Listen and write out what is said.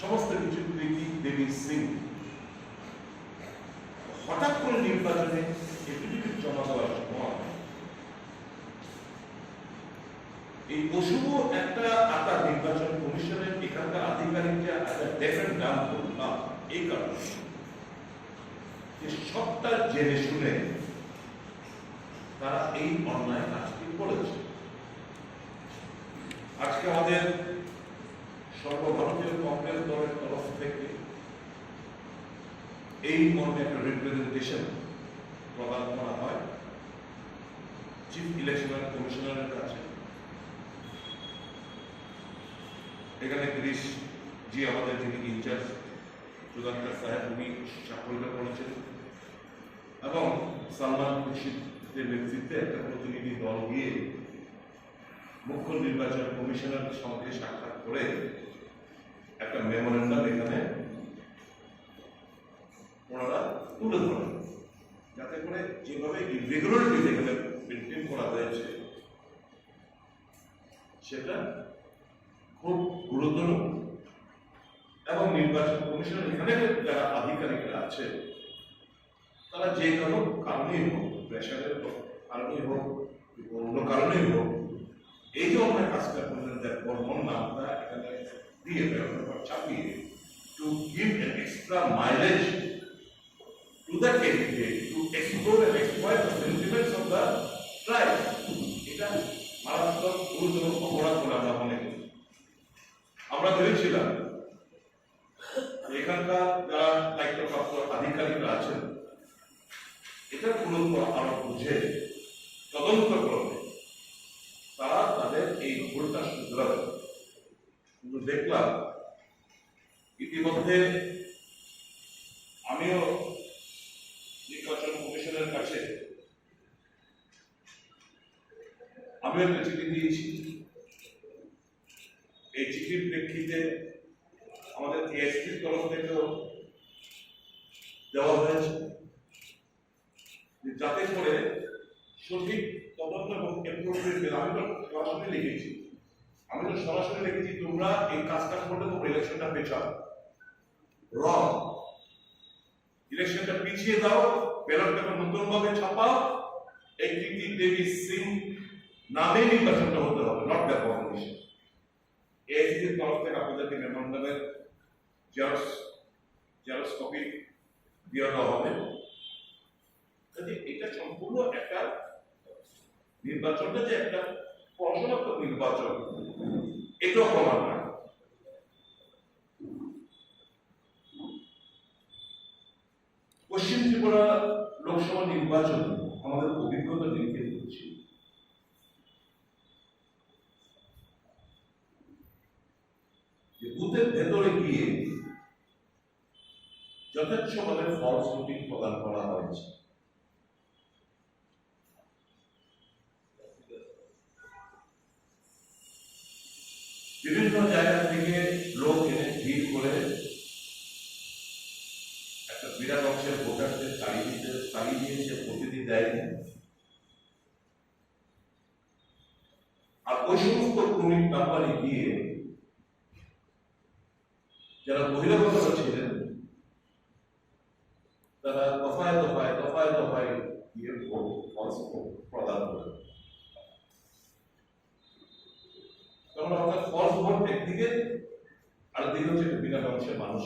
সমস্ত কিছু প্রীতি দেবী সিং? হঠাৎ করে নির্বাচনে জমা দেওয়ার সময় এই অশুভ একটা নির্বাচন কমিশনের এখানকার আধিকারিকরা একটা ডেফেন্ট করলাম এই কারণে। যে সবটা জেনে শুনে তারা এই অন্যায় কাজটি করেছে। আজকে আমাদের সর্বভারতীয় কংগ্রেস দলের তরফ থেকে এই মর্মে একটা রিপ্রেজেন্টেশন প্রদান করা হয়। চিফ ইলেকশন কমিশনারের কাছে। এখানে গিরিশ জি আমাদের যিনি ইনচার্জ সুধাকর সাহেব, উনি স্বাক্ষরিত করেছেন। এবং সালমান খুরশিদের নেতৃত্বে একটা প্রতিনিধি দল গিয়ে মুখ্য নির্বাচন কমিশনারের সঙ্গে সাক্ষাৎ করে একটা মেমোরেন্ডাম এখানে ওনারা তুলে ধরেন যাতে করে যেভাবে ইরেগুলারিটিস এখানে মেনটেন করা হয়েছে। সেটা খুব গুরুতর এবং নির্বাচন কমিশনের এখানে যারা আধিকারিকরা আছে, তারা যে কোনো কারণেই হোক প্রেশারের কারণেই হোক অন্য কারণেই হোক, এই যে আমরা কাজটা করলেন যে বর্মন নামটা এখানে দিয়ে চাপিয়ে টু গিভ এক্সট্রা মাইলেজ এখানকার যারা দায়িত্বপ্রাপ্ত আধিকারিকরা আছেন এটা পুরো আরও বুঝে তদন্ত করবে তারা তাদের এই ভুলটা শুধরাবে কিন্তু দেখলাম, ইতিমধ্যে আমিও নির্বাচন কমিশনের কাছে আমিও একটা চিঠি দিয়েছি। এই চিঠির প্রেক্ষিতে এএসপির তরফ থেকেও দেওয়া হয়েছে যাতে করে সঠিক তদন্ত এবং এপ্রোপ্রিয়েট আমি তো সরাসরি লিখেছি, আমি তো সরাসরি লিখেছি, তোমরা এই কাজটা করলে তোমরা ইলেকশনটা পেছাও। রং ইলেকশনটা পিছিয়ে দাও ব্যালট পেপার নতুন ছাপাও, এই কীর্তি দেবী সিং নামে নির্বাচনটা হতে হবে নট দ্য কম্পিটিশন এআইসিসির তরফ থেকে আপনাদেরকে মেমোরেন্ডামের জেরক্স জেরক্স কপি দিয়ে দেওয়া হবে। কাজে এটা সম্পূর্ণ একটা নির্বাচনটা যে একটা পড়াশোনাত্মক নির্বাচন, এটাও প্রমাণ না পশ্চিম ত্রিপুরা লোকসভা নির্বাচন আমাদের অভিজ্ঞতা নিরিখে করছি যে বুথের ভেতরে গিয়ে যথেচ্ছভাবে ফলস ভোটিং প্রদান করা হয়েছে। বিভিন্ন জায়গা থেকে লোক এনে ভিড় করে একটা বিরাট অংশের ভোটারদের তাড়িয়ে দিতে তাড়িয়ে দিয়েছে প্রতিদিন দেয়নি আর ওই সমস্ত নাম্বারে গিয়ে যারা বহিরাগতরা ছিলেন তারা দফায় দফায় দফায় দফায় গিয়ে ভোট ফলস প্রদান করে তখন অর্থাৎ ফলস ভোট একদিকে আর দিকে হচ্ছে বিনা মানুষের মানুষ